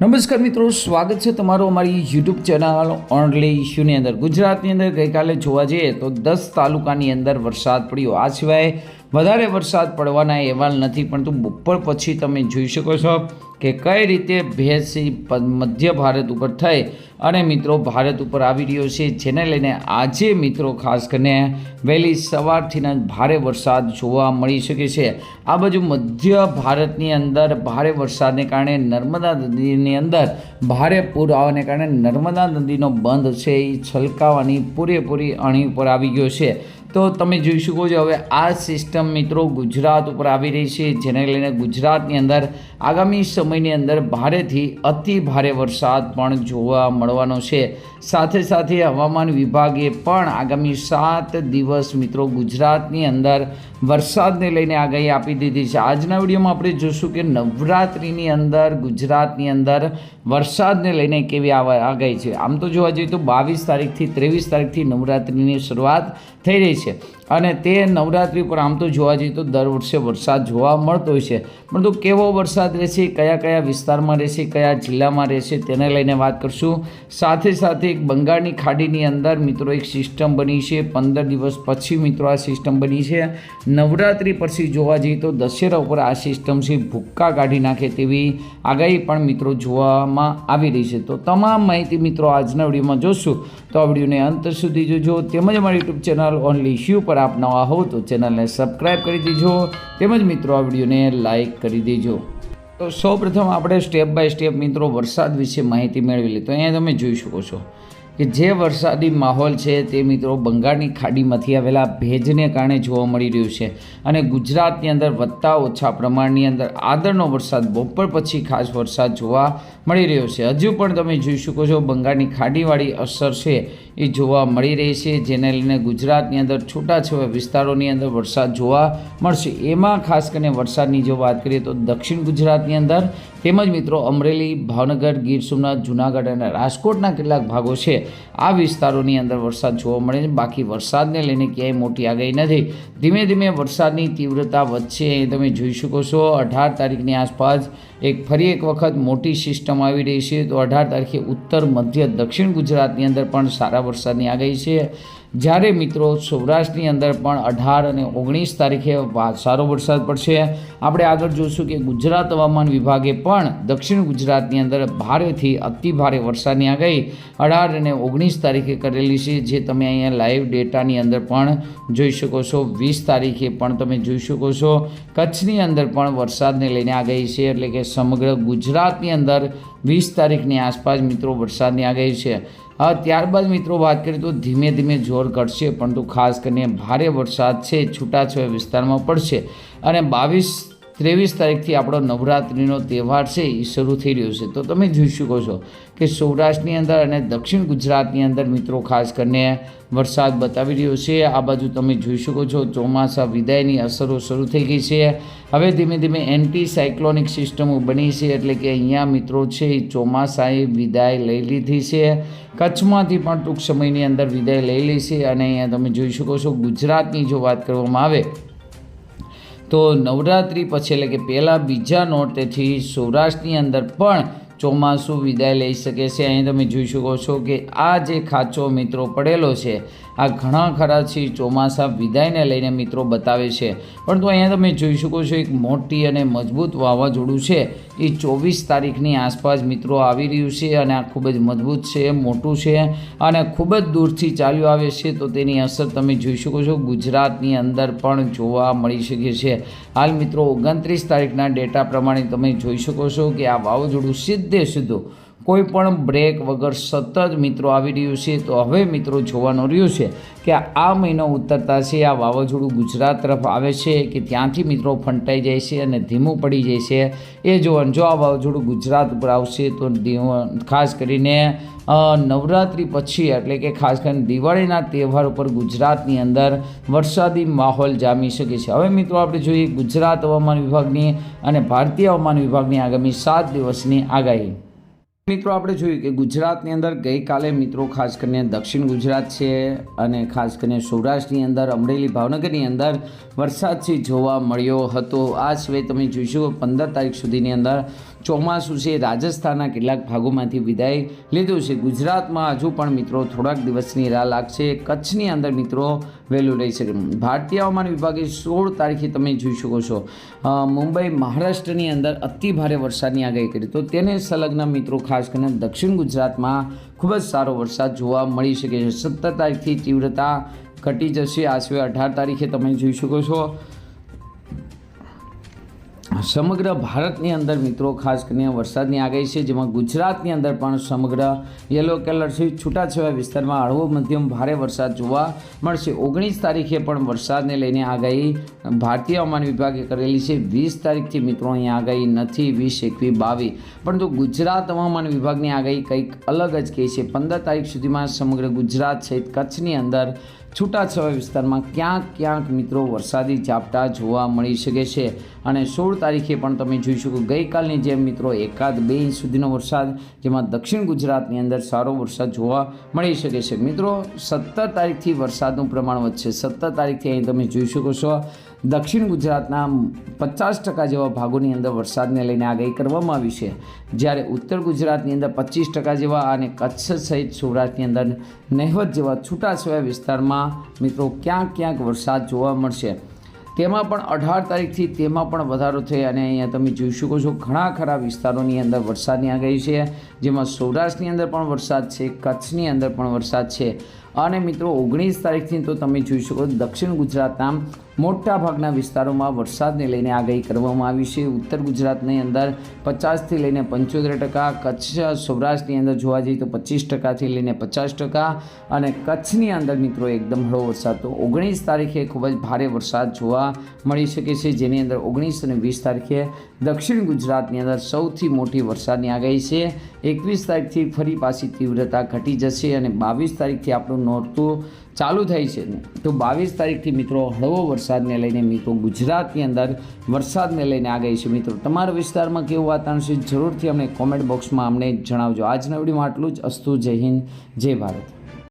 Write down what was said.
નમસ્કાર મિત્રો, સ્વાગત છે તમારું અમારી યુટ્યુબ ચેનલ ઓનલી ઇશ્યુની અંદર. ગુજરાતની અંદર ગઈકાલે જોવા જઈએ તો દસ તાલુકાની અંદર વરસાદ પડ્યો. આ સિવાય વધારે વરસાદ પડવાના અહેવાલ નથી, પરંતુ બપોર પછી તમે જોઈ શકો છો કે કઈ રીતે ભેંસી મધ્ય ભારત ઉપર થઈ. અને મિત્રો, ભારત ઉપર આવી રહ્યો છે જેને લઈને આજે મિત્રો ખાસ કરીને વહેલી સવારથી ભારે વરસાદ જોવા મળી શકે છે. આ બાજુ મધ્ય ભારતની અંદર ભારે વરસાદને કારણે નર્મદા નદીની અંદર ભારે પૂર આવવાને કારણે નર્મદા નદીનો બંધ છે. એ છલકાવાની પૂરેપૂરી અણી ઉપર આવી ગયો છે. તો તમે જોઈ શકો છો હવે આ સિસ્ટમ મિત્રો ગુજરાત ઉપર આવી રહી છે, જેને લઈને ગુજરાતની અંદર આગામી સમયની અંદર ભારેથી અતિ ભારે વરસાદ પણ જોવા મળવાનો છે. સાથે સાથે હવામાન વિભાગે પણ આગામી સાત દિવસ મિત્રો ગુજરાતની અંદર વરસાદને લઈને આગાહી આપી દીધી છે. આજના વિડીયોમાં આપણે જોશું કે નવરાત્રિની અંદર ગુજરાતની અંદર વરસાદને લઈને કેવી આગાહી છે. આમ તો જોવા જઈએ તો બાવીસ તારીખથી ત્રેવીસ તારીખથી નવરાત્રિની શરૂઆત થઈ રહી છે. અને તે નવરાત્રિ પર આમ તો જોવા જઈએ તો દર વર્ષે વરસાદ જોવા મળતો હોય છે. પરંતુ કેવો વરસાદ રહેશે, કયા કયા વિસ્તારમાં રહેશે, કયા જિલ્લામાં રહેશે તેને લઈને વાત કરશું. સાથે સાથે એક બંગાળની ખાડીની અંદર મિત્રો એક સિસ્ટમ બની છે. પંદર દિવસ પછી મિત્રો આ સિસ્ટમ બની છે. નવરાત્રિ પછી જોવા જઈએ તો દશેરા ઉપર આ સિસ્ટમ છે, ભૂક્કા કાઢી નાખે તેવી આગાહી પણ મિત્રો જોવામાં આવી રહી છે. તો તમામ માહિતી મિત્રો આજના વિડીયોમાં જોશું. તો આ વિડીયોને અંત સુધી જોજો તેમજ અમારી યુટ્યુબ ચેનલ ઓનલી ઇશ્યુ પર આપ નવા હો તો ચેનલને સબસ્ક્રાઈબ કરી દેજો તેમજ મિત્રો આ વિડીયોને લાઇક કરી દેજો. તો સૌપ્રથમ આપણે સ્ટેપ બાય સ્ટેપ મિત્રો વરસાદ વિશે માહિતી મેળવી લે તો અહીંયા તમે જોઈ શકો છો. કે જે વરસાદી માહોલ છે તે મિત્રો બંગાળની ખાડીમાંથી આવેલા ભેજને કારણે જોવા મળી રહ્યું છે. અને ગુજરાતની અંદર વધતા ઓછા પ્રમાણની અંદર આદરનો વરસાદ, બપોર પછી ખાસ વરસાદ જોવા મળી રહ્યો છે. હજુ પણ તમે જોઈ શકો છો બંગાળની ખાડીવાળી અસર છે એ જોવા મળી રહી છે, જેને લઈને ગુજરાતની અંદર છૂટાછવાયા વિસ્તારોની અંદર વરસાદ જોવા મળશે. એમાં ખાસ કરીને વરસાદની જો વાત કરીએ તો દક્ષિણ ગુજરાતની અંદર તેમજ મિત્રો અમરેલી, ભાવનગર, ગીર સોમનાથ, જુનાગઢ અને રાજકોટના કેટલાક ભાગો છે. આ વિસ્તારોની અંદર વરસાદ જોવા મળે છે. બાકી વરસાદને લઈને ક્યાંય મોટી આગાહી નથી. ધીમે ધીમે વરસાદની તીવ્રતા વધશે એ તમે જોઈ શકો છો. અઢાર તારીખની આસપાસ એક ફરી એક વખત મોટી સિસ્ટમ આવી રહી છે. તો અઢાર તારીખે ઉત્તર, મધ્ય, દક્ષિણ ગુજરાતની અંદર પણ સારા વરસાદની આગાહી છે. જ્યારે મિત્રો સૌરાષ્ટ્રની અંદર પણ અઢાર અને ઓગણીસ તારીખે સારો વરસાદ પડશે. આપણે આગળ જોઈશું કે ગુજરાત હવામાન વિભાગે પણ દક્ષિણ ગુજરાતની અંદર ભારેથી અતિ ભારે વરસાદની આગાહી અઢાર અને ઓગણીસ તારીખે કરેલી છે, જે તમે અહીંયા લાઈવ ડેટાની અંદર પણ જોઈ શકો છો. વીસ તારીખે પણ તમે જોઈ શકો છો. કચ્છની અંદર પણ વરસાદને લઈને આગાહી છે, એટલે કે સમગ્ર ગુજરાતની અંદર વીસ તારીખની આસપાસ મિત્રો વરસાદની આગાહી છે. હા, ત્યારબાદ મિત્રો વાત કરીએ તો ધીમે ધીમે જોર ઘટશે, પરંતુ ખાસ કરીને ભારે વરસાદ છે, છૂટાછવાયા વિસ્તારમાં પડશે. અને બાવીસ ત્રેવીસ તારીખથી આપણો નવરાત્રિનો તહેવાર છે એ શરૂ થઈ રહ્યો છે. તો તમે જોઈ શકો છો કે સૌરાષ્ટ્રની અંદર અને દક્ષિણ ગુજરાતની અંદર મિત્રો ખાસ કરીને વરસાદ બતાવી રહ્યો છે. આ બાજુ તમે જોઈ શકો છો ચોમાસા વિદાયની અસરો શરૂ થઈ ગઈ છે. હવે ધીમે ધીમે એન્ટી સાયક્લોનિક સિસ્ટમો બની છે એટલે કે અહીંયા મિત્રો છે એ ચોમાસાએ વિદાય લઈ લીધી છે. કચ્છમાંથી પણ ટૂંક સમયની અંદર વિદાય લઈ છે અને અહીંયા તમે જોઈ શકો છો ગુજરાતની જો વાત કરવામાં આવે તો નવરાત્રિ પછી એટલે કે પહેલાં બીજા નોરતેથી સૌરાષ્ટ્રની અંદર પણ ચોમાસું વિદાય લઈ શકે છે. અહીં તમે જોઈ શકો છો કે આ જે ખાંચો મિત્રો પડેલો છે, આ ઘણા ખરા છે ચોમાસા વિદાયને લઈને મિત્રો બતાવે છે. પરંતુ અહીંયા તમે જોઈ શકો છો એક મોટી અને મજબૂત વાવાઝોડું છે. એ ચોવીસ તારીખની આસપાસ મિત્રો આવી રહ્યું છે અને આ ખૂબ જ મજબૂત છે, મોટું છે અને ખૂબ જ દૂરથી ચાલ્યું આવે છે. તો તેની અસર તમે જોઈ શકો છો, ગુજરાતની અંદર પણ જોવા મળી શકે છે. હાલ મિત્રો ઓગણત્રીસ તારીખના ડેટા પ્રમાણે તમે જોઈ શકો છો કે આ વાવાઝોડું સીધે સીધું કોઈ પણ બ્રેક વગર સતત મિત્રો આવી રહ્યું છે, તો હવે મિત્રો જોવાનું રહ્યું છે કે આ મહિનો ઉતરતા છે, આ વાવાઝોડું ગુજરાત તરફ આવે છે કે ત્યાંથી મિત્રો ફંટાઈ જાય છે અને ધીમું પડી જાય છે. એ જોવાનું, જો આ વાવાઝોડું ગુજરાત ઉપર આવશે, તો ખાસ કરીને નવરાત્રિ પછી, એટલે કે ખાસ કરીને દિવાળીના તહેવાર ઉપર ગુજરાતની અંદર વરસાદી માહોલ જામી શકે છે. હવે મિત્રો આપણે જોઈએ ગુજરાત હવામાન વિભાગની અને ભારતીય હવામાન વિભાગની આગામી સાત દિવસની આગાહી. મિત્રો, આપણે જોયું કે ગુજરાતની અંદર ગઈકાલે મિત્રો ખાસ કરીને દક્ષિણ ગુજરાત છે અને ખાસ કરીને સૌરાષ્ટ્રની અંદર, અમરેલી, ભાવનગરની અંદર વરસાદથી જોવા મળ્યો હતો. આ સિવાય તમે જોઈશું પંદર તારીખ સુધીની અંદર ચોમાસું છે, રાજસ્થાનના કેટલાક ભાગોમાંથી વિદાય લીધું છે. ગુજરાતમાં હજુ પણ મિત્રો થોડાક દિવસની રાહ લાગશે. કચ્છની અંદર મિત્રો વહેલું રહી શકે ભારતીય હવામાન વિભાગે સોળ તારીખે તમે જોઈ શકો છો. મુંબઈ, મહારાષ્ટ્રની અંદર અતિ ભારે વરસાદની આગાહી કરી. તો તેને સંલગ્ન મિત્રો ખાસ કરીને દક્ષિણ ગુજરાતમાં ખૂબ જ સારો વરસાદ જોવા મળી શકે છે. સત્તર તારીખથી તીવ્રતા ઘટી જશે. આશરે અઢાર તારીખે તમે જોઈ શકો છો. સમગ્ર ભારતની અંદર મિત્રો, ખાસ કરીને વરસાદની આગાહી છે, જેમાં ગુજરાતની અંદર પણ સમગ્ર યલો કલર છે છૂટાછવાયા વિસ્તારમાં હળવો મધ્યમ ભારે વરસાદ જોવા મળશે. ઓગણીસ તારીખે પણ વરસાદને લઈને આગાહી ભારતીય હવામાન વિભાગે કરેલી છે. વીસ તારીખથી મિત્રો અહીંયા આગાહી નથી, વીસ એકવીસ બાવીસ. પરંતુ ગુજરાત હવામાન વિભાગની આગાહી કંઈક અલગ જ કહે છે. પંદર તારીખ સુધીમાં સમગ્ર ગુજરાત સહિત કચ્છની અંદર છૂટાછવાયા વિસ્તારમાં ક્યાંક ક્યાંક મિત્રો વરસાદી ઝાપટા જોવા મળી શકે છે. અને સોળ તારીખે પણ તમે જોઈ શકો ગઈકાલની જેમ મિત્રો એકાદ બે ઇંચ સુધીનો વરસાદ, જેમાં દક્ષિણ ગુજરાતની અંદર સારો વરસાદ જોવા મળી શકે છે. મિત્રો, સત્તર તારીખથી વરસાદનું પ્રમાણ વધશે. સત્તર તારીખથી અહીં તમે જોઈ શકો છો દક્ષિણ ગુજરાતના પચાસ ટકા જેવા ભાગોની અંદર વરસાદને લઈને આગાહી કરવામાં આવી છે. જ્યારે ઉત્તર ગુજરાતની અંદર પચીસ ટકા જેવા અને કચ્છ સહિત સૌરાષ્ટ્રની અંદર નહેવત જેવા છૂટાછવાયા વિસ્તારમાં મિત્રો ક્યાંક ક્યાંક વરસાદ જોવા મળશે. તેમાં પણ અઢાર તારીખથી તેમાં પણ વધારો થઈ અને અહીંયા તમે જોઈ શકો છો ઘણા ખરા વિસ્તારોની અંદર વરસાદની આગાહી છે, જેમાં સૌરાષ્ટ્રની અંદર પણ વરસાદ છે, કચ્છની અંદર પણ વરસાદ છે. અને મિત્રો ઓગણીસ તારીખથી તો તમે જોઈ શકો દક્ષિણ ગુજરાતના મોટા ભાગના વિસ્તારોમાં વરસાદને લઈને આગાહી કરવામાં આવી છે. ઉત્તર ગુજરાતની અંદર પચાસથી લઈને પંચોતેર ટકા, કચ્છ, સૌરાષ્ટ્રની અંદર જોવા જઈએ તો પચીસ ટકાથી લઈને પચાસ ટકા અને કચ્છની અંદર મિત્રો એકદમ હળવો વરસાદ. તો ઓગણીસ તારીખે ખૂબ જ ભારે વરસાદ જોવા મળી શકે છે. જેની અંદર ઓગણીસ અને વીસ તારીખે દક્ષિણ ગુજરાતની અંદર સૌથી મોટી વરસાદની આગાહી છે. એકવીસ તારીખથી ફરી પાછી તીવ્રતા ઘટી જશે અને બાવીસ તારીખથી આપણું નોરતું ચાલુ થાય છે. તો બાવીસ તારીખથી મિત્રો હળવો વરસાદને લઈને મિત્રો ગુજરાતની અંદર વરસાદને લઈને આ ગઈ છે. મિત્રો, તમારા વિસ્તારમાં કેવું વાતાવરણ છે? જરૂરથી અમને કોમેન્ટ બોક્સમાં અમને જણાવજો. આજના વિડીયોમાં આટલું જ. અસ્તુ જય હિન્દ, જય ભારત.